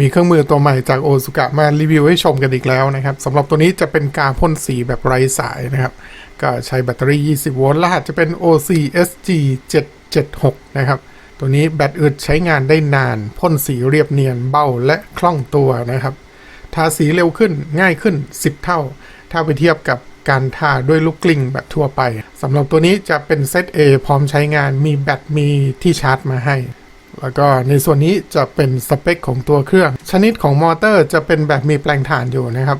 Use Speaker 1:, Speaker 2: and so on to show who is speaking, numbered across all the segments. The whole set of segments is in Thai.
Speaker 1: มีเครื่องมือตัวใหม่จากโอซุกะมารีวิวให้ชมกันอีกแล้วนะครับสำหรับตัวนี้จะเป็นการพ่นสีแบบไร้สายนะครับ ก็ใช้แบตเตอรี่ 20 โวลต์รหัสจะเป็น OCSG 776 นะครับ ตัวนี้แบตอึดใช้งานได้นานพ่นสีเรียบเนียนเบ้าและคล่องตัวนะครับ ทาสีเร็วขึ้นง่ายขึ้น 10 เท่า ถ้าไปเทียบกับการทาด้วยลูกกลิ้งแบบทั่วไปสำหรับตัวนี้จะเป็นเซต A พร้อมใช้งานมีแบตมีที่ชาร์จมาให้ แล้วก็ในส่วนนี้จะเป็นสเปคของตัวเครื่อง ชนิดของมอเตอร์จะเป็นแบบมีแปลงถ่านอยู่นะครับ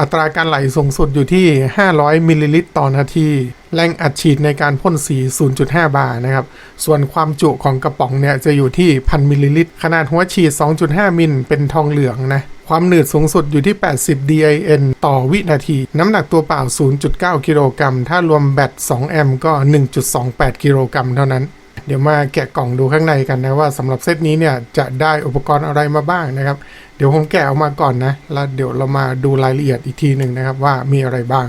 Speaker 1: อัตราการไหลสูงสุดอยู่ที่ 500 มิลลิลิตรต่อนาที แรงอัดฉีดในการพ่นสี 0.5 บาร์นะครับ ส่วนความจุของกระป๋องเนี่ยจะอยู่ที่ 1,000 มิลลิลิตร ขนาดหัวฉีด 2.5 มิล เป็นทองเหลืองนะ ความหนืดสูงสุดอยู่ที่ 80 DIN ต่อวินาที น้ำหนักตัวเปล่า 0.9 กิโลกรัม ถ้ารวมแบต 2 แอมป์ก็ 1.28 กิโลกรัมเท่านั้น เดี๋ยวมาแกะกล่องดูข้างในกันนะว่าสำหรับเซตนี้เนี่ยจะได้อุปกรณ์อะไรมาบ้างนะครับ เดี๋ยวผมแกะออกมาก่อนนะ แล้วเดี๋ยวเรามาดูรายละเอียดอีกทีหนึ่งนะครับว่ามีอะไรบ้าง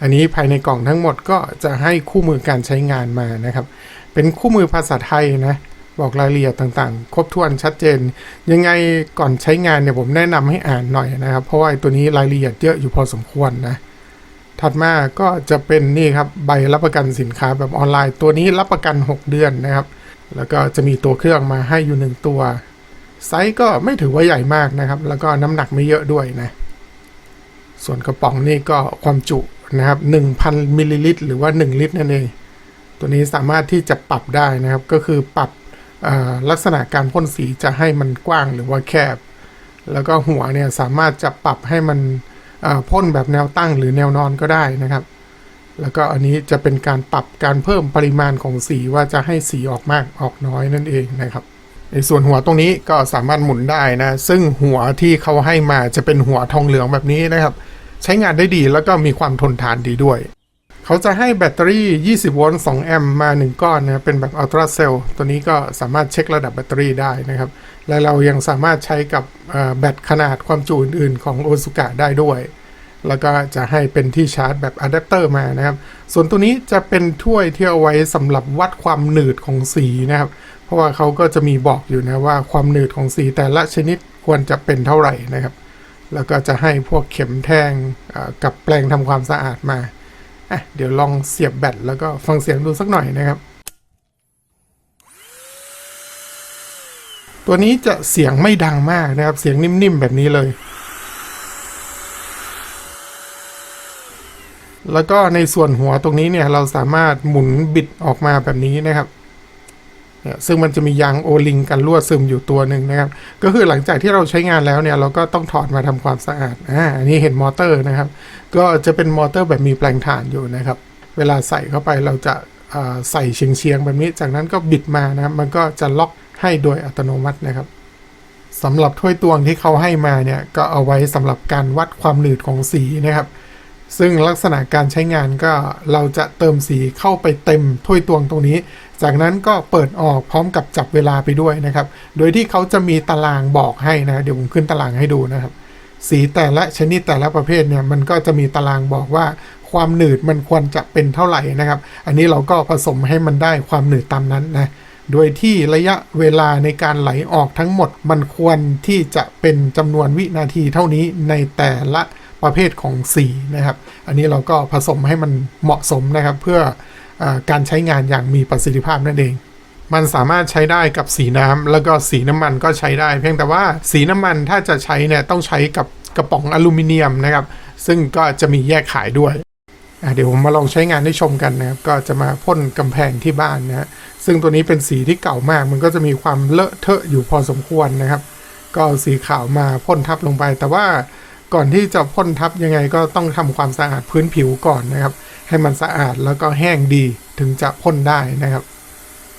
Speaker 1: อันนี้ภายในกล่องทั้งหมดก็จะให้คู่มือการใช้งานมานะครับ เป็นคู่มือภาษาไทยนะบอกรายละเอียดต่างๆ ครบถ้วนชัดเจน ยังไงก่อนใช้งานเนี่ยผมแนะนำให้อ่านหน่อยนะครับ เพราะว่าตัวนี้รายละเอียดเยอะอยู่พอสมควรนะ ถัดมาก็จะเป็นนี่ครับใบรับประกันสินค้าแบบออนไลน์ ตัวนี้รับประกัน 6 เดือนนะครับ แล้วก็จะมีตัวเครื่องมาให้อยู่หนึ่งตัวไซส์ก็ไม่ถือว่าใหญ่มากนะครับ แล้วก็น้ำหนักไม่เยอะด้วยนะ ส่วนกระป๋องนี่ก็ความจุนะครับ 1,000มิลลิลิตรหรือว่า 1 ลิตรนั่นเอง ตัวนี้สามารถที่จะปรับได้นะครับ ก็คือปรับลักษณะการพ่นสีจะให้มันกว้างหรือว่าแคบ แล้วก็หัวเนี่ยสามารถจะปรับให้มัน พ่นแบบแนวตั้งหรือแนวนอนก็ได้นะครับ แล้วก็อันนี้จะเป็นการปรับการเพิ่มปริมาณของสีว่าจะให้สีออกมากออกน้อยนั่นเองนะครับในส่วนหัวตรงนี้ก็สามารถหมุนได้นะ ซึ่งหัวที่เขาให้มาจะเป็นหัวทองเหลืองแบบนี้นะครับ ใช้งานได้ดีแล้วก็มีความทนทานดีด้วย เขาจะให้แบตเตอรี่ 20 โวลต์ 2 แอมป์มา 1 ก้อนนะครับเป็นแบบอัลตราเซลล์ตัวนี้ก็สามารถเช็คระดับแบตเตอรี่ได้นะครับ และเรายังสามารถใช้กับแบตขนาดความจุอื่นๆ ของโอซุกะได้ด้วย แล้วก็จะให้เป็นที่ชาร์จแบบอะแดปเตอร์มานะครับ ส่วนตัวนี้จะเป็นถ้วยที่เอาไว้สำหรับวัดความหนืดของสีนะครับ เพราะว่าเขาก็จะมีบอกอยู่นะว่าความหนืดของสีแต่ละชนิดควรจะเป็นเท่าไหร่นะครับ แล้วก็จะให้พวกเข็มแทงกับแปรงทำความสะอาดมา อะเดี๋ยวลองเสียบแบตแล้วก็ฟังเสียงดูสักหน่อยนะครับ ตัวนี้จะเสียงไม่ดังมากนะครับ เสียงนิ่มๆแบบนี้เลย แล้วก็ในส่วนหัวตรงนี้เนี่ยเราสามารถหมุนบิดออกมาแบบนี้นะครับ เนี่ยซึ่งมันจะมียางโอลิงกันรั่วซึมอยู่ตัวหนึ่งนะครับ ก็คือหลังจากที่เราใช้งานแล้วเนี่ยเราก็ต้องถอดมาทำความสะอาดอ่าอันนี้เห็นมอเตอร์นะครับ ก็จะเป็นมอเตอร์แบบมีแปลงถ่านอยู่นะครับ เวลาใส่เข้าไปเราจะใส่เฉียงเฉียงๆแบบนี้ จากนั้นก็บิดมานะครับ มันก็จะล็อกให้โดยอัตโนมัตินะครับสำหรับถ้วยตวงที่เขาให้มาเนี่ยก็เอาไว้สำหรับการวัดความหนืดของสีนะครับซึ่งลักษณะการใช้งานก็เราจะเติมสีเข้าไปเต็มถ้วยตวงตรงนี้ จากนั้นก็เปิดออกพร้อมกับจับเวลาไปด้วยนะครับ โดยที่เขาจะมีตารางบอกให้นะเดี๋ยวผมขึ้นตารางให้ดูนะครับ สีแต่ละชนิดแต่ละประเภทเนี่ยมันก็จะมีตารางบอกว่าความหนืดมันควรจะเป็นเท่าไหร่นะครับ อันนี้เราก็ผสมให้มันได้ความหนืดตามนั้นนะโดยที่ระยะเวลาในการไหลออกทั้งหมด มันควรที่จะเป็นจำนวนวินาทีเท่านี้ในแต่ละประเภทของสีนะครับ อันนี้เราก็ผสมให้มันเหมาะสมนะครับ เพื่อ การใช้งานอย่างมีประสิทธิภาพนั่นเองมันสามารถใช้ได้กับสีน้ำแล้วก็สีน้ำมันก็ใช้ได้ เพียงแต่ว่าสีน้ำมันถ้าจะใช้เนี่ยต้องใช้กับกระป๋องอลูมิเนียมนะครับ ซึ่งก็จะมีแยกขายด้วยเดี๋ยวผมมาลองใช้งานให้ชมกันนะครับ ก็จะมาพ่นกำแพงที่บ้านนะฮะซึ่งตัวนี้เป็นสีที่เก่ามาก มันก็จะมีความเลอะเทอะอยู่พอสมควรนะครับ ก็เอาสีขาวมาพ่นทับลงไป แต่ว่าก่อนที่จะพ่นทับยังไงก็ต้องทำความสะอาดพื้นผิวก่อนนะครับ ให้มันสะอาดแล้วก็แห้งดีถึงจะพ่นได้นะครับ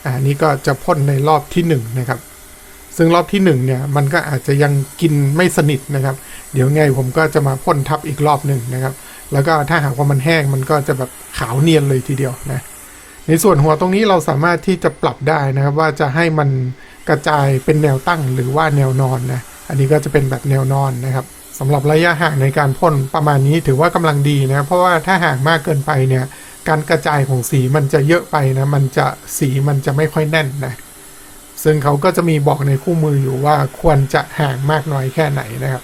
Speaker 1: อ่านี่ก็จะพ่นในรอบที่หนึ่งนะครับ ซึ่งรอบที่หนึ่งเนี่ยมันก็อาจจะยังกินไม่สนิทนะครับ เดี๋ยวไงผมก็จะมาพ่นทับอีกรอบหนึ่งนะครับ แล้วก็ถ้าหากว่ามันแห้งมันก็จะแบบขาวเนียนเลยทีเดียวนะ ในส่วนหัวตรงนี้เราสามารถที่จะปรับได้นะครับ ว่าจะให้มันกระจายเป็นแนวตั้งหรือว่าแนวนอนนะ อันนี้ก็จะเป็นแบบแนวนอนนะครับ สำหรับระยะห่างในการพ่นประมาณนี้ถือว่ากำลังดีนะ เพราะว่าถ้าห่างมากเกินไปเนี่ย การกระจายของสีมันจะเยอะไปนะ มันจะสีมันจะไม่ค่อยแน่นนะ ซึ่งเขาก็จะมีบอกในคู่มืออยู่ว่าควรจะห่างมากน้อยแค่ไหนนะครับ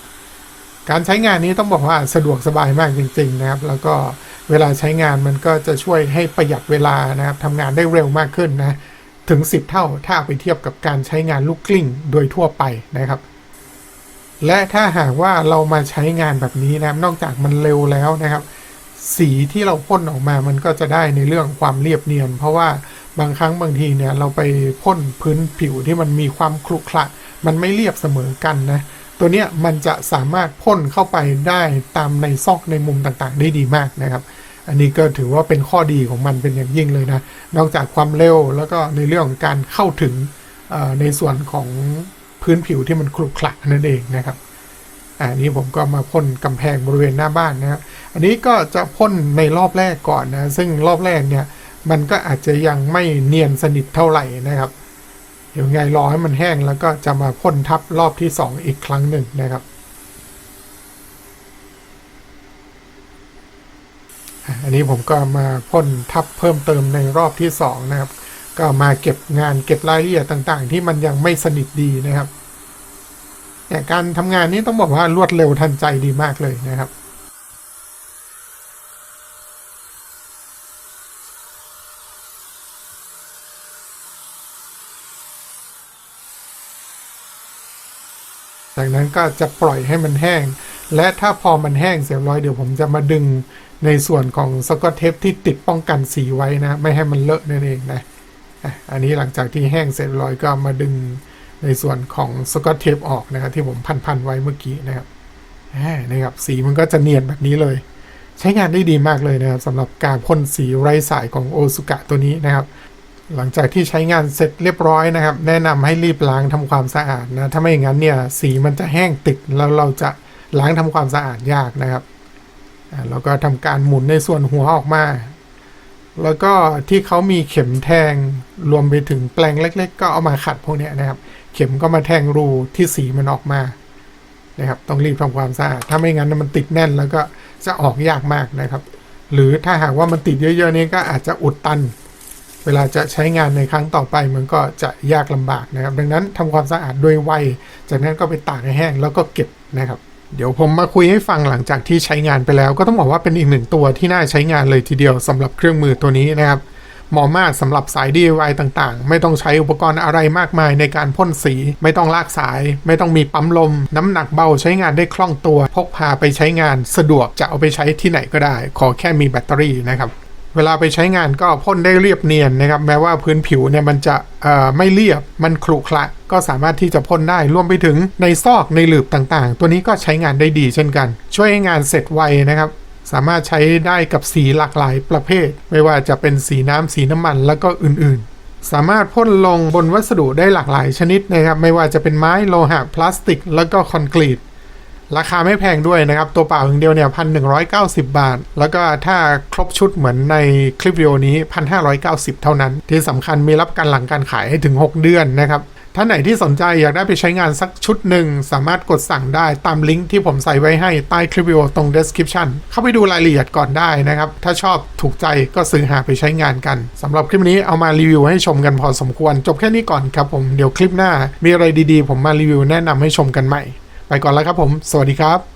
Speaker 1: การใช้งานนี้ต้องบอกว่าสะดวกสบายมากจริง ๆ นะครับ แล้วก็เวลาใช้งานมันก็จะช่วยให้ประหยัดเวลานะครับทำงานได้เร็วมากขึ้นนะ ถึง 10 เท่าถ้าเอาไปเทียบกับการใช้งานลูกกลิ้งโดยทั่วไปนะครับ และถ้าหากว่าเรามาใช้งานแบบนี้นะครับ นอกจากมันเร็วแล้วนะครับ สีที่เราพ่นออกมามันก็จะได้ในเรื่องความเรียบเนียน เพราะว่าบางครั้งบางทีเนี่ยเราไปพ่นพื้นผิวที่มันมีความครุขระมันไม่เรียบเสมอกันนะ ตัวเนี้ยมันจะสามารถพ่นเข้าไปได้ตามในซอกในมุมต่างๆ ได้ดีมากนะครับ อันนี้ก็ถือว่าเป็นข้อดีของมันเป็นอย่างยิ่งเลยนะ นอกจากความเร็วแล้วก็ในเรื่องของการเข้าถึงในส่วนของ พื้นผิวที่มันครุขระนั่นเองนะครับอันนี้ผมก็มาพ่นกำแพงบริเวณหน้าบ้านนะครับอันนี้ก็จะพ่นในรอบแรกก่อนนะซึ่งรอบแรกเนี่ยมันก็อาจจะยังไม่เนียนสนิทเท่าไหร่นะครับเดี๋ยวไงรอให้มันแห้งแล้วก็จะมาพ่นทับรอบที่ 2 อีกครั้งหนึ่งนะครับอันนี้ผมก็มาพ่นทับเพิ่มเติมในรอบที่ 2 นะครับ ก็มาเก็บงานเก็บรายละเอียดต่างๆ ที่มันยังไม่สนิทดีนะครับเนี่การทำงานนี้ต้องบอกว่ารวดเร็วทันใจดีมากเลยนะครับจากนั้นก็จะปล่อยให้มันแห้ง และถ้าพอมันแห้งเสียบร้อยเดี๋ยวผมจะมาดึงในส่วนของสกอตเทปที่ติดป้องกันสีไว้นะ ไม่ให้มันเลอะนั่นเองนะ อันนี้หลังจากที่แห้งเสร็จร้อยก็มาดึงในส่วนของสกอตเทปออกนะครับที่ผมพันๆไว้เมื่อกี้นะครับนะครับสีมันก็จะเนียนแบบนี้เลย ใช้งานได้ดีมากเลยนะครับสำหรับการพ่นสีไร้สายของโอซุกะตัวนี้นะครับ หลังจากที่ใช้งานเสร็จเรียบร้อยนะครับ แนะนำให้รีบล้างทำความสะอาดนะถ้าไม่อย่างนั้นเนี่ยสีมันจะแห้งติดแล้วเราจะล้างทำความสะอาดยากนะครับอ่าแล้วก็ทำการหมุนในส่วนหัวออกมา แล้วก็ที่เขามีเข็มแทงรวมไปถึงแปลงเล็ก ๆ ก็เอามาขัดพวกนี้นะครับ เข็มก็มาแทงรูที่สีมันออกมานะครับ ต้องรีบทำความสะอาดถ้าไม่งั้นมันติดแน่นแล้วก็จะออกยากมากนะครับ หรือถ้าหากว่ามันติดเยอะๆนี่ก็อาจจะอุดตัน เวลาจะใช้งานในครั้งต่อไปมันก็จะยากลำบากนะครับ ดังนั้นทำความสะอาดด้วยไวจากนั้นก็ไปตากให้แห้งแล้วก็เก็บนะครับ เดี๋ยวผมมาคุยให้ฟังหลังจากที่ใช้งานไปแล้ว ก็ต้องบอกว่าเป็นอีกหนึ่งตัวที่น่าใช้งานเลยทีเดียวสำหรับเครื่องมือตัวนี้นะครับเหมาะมากสำหรับสาย DIY ต่างๆ ไม่ต้องใช้อุปกรณ์อะไรมากมายในการพ่นสี ไม่ต้องลากสาย ไม่ต้องมีปั๊มลม น้ำหนักเบาใช้งานได้คล่องตัว พกพาไปใช้งานสะดวกจะเอาไปใช้ที่ไหนก็ได้ ขอแค่มีแบตเตอรี่นะครับ เวลาไปใช้งานก็พ่นได้เรียบเนียนนะครับ แม้ว่าพื้นผิวเนี่ยมันจะไม่เรียบมันขรุขระก็สามารถที่จะพ่นได้รวมไปถึงในซอกในหลืบต่างๆ ตัวนี้ก็ใช้งานได้ดีเช่นกัน ช่วยให้งานเสร็จไวนะครับ สามารถใช้ได้กับสีหลากหลายประเภท ไม่ว่าจะเป็นสีน้ำสีน้ำมันแล้วก็อื่นๆสามารถพ่นลงบนวัสดุได้หลากหลายชนิดนะครับ ไม่ว่าจะเป็นไม้โลหะพลาสติก แล้วก็คอนกรีต ราคาไม่แพงด้วยนะครับ ตัวเปล่าอย่างเดียวเนี่ยพันหนึ่งร้อยเก้าสิบาท แล้วก็ถ้าครบชุดเหมือนในคลิปวิดีโอนี้1,590เก้าสิบเท่านั้น ที่สำคัญมีรับการหลังการขายให้ถึง 6 เดือนนะครับท่านไหนที่สนใจอยากได้ไปใช้งานสักชุดหนึ่ง สามารถกดสั่งได้ตามลิงก์ที่ผมใส่ไว้ให้ใต้คลิปวิดีโอตรง description เข้าไปดูรายละเอียดก่อนได้นะครับ ถ้าชอบถูกใจก็ซื้อหาไปใช้งานกันสำหรับคลิปนี้เอามารีวิวให้ชมกันพอสมควร จบแค่นี้ก่อนครับผมเดี๋ยวคลิปหน้า มีอะไรดีๆ ผมมารีวิวแนะนำให้ชมกันใหม่ ก่อนแล้วครับผม สวัสดีครับ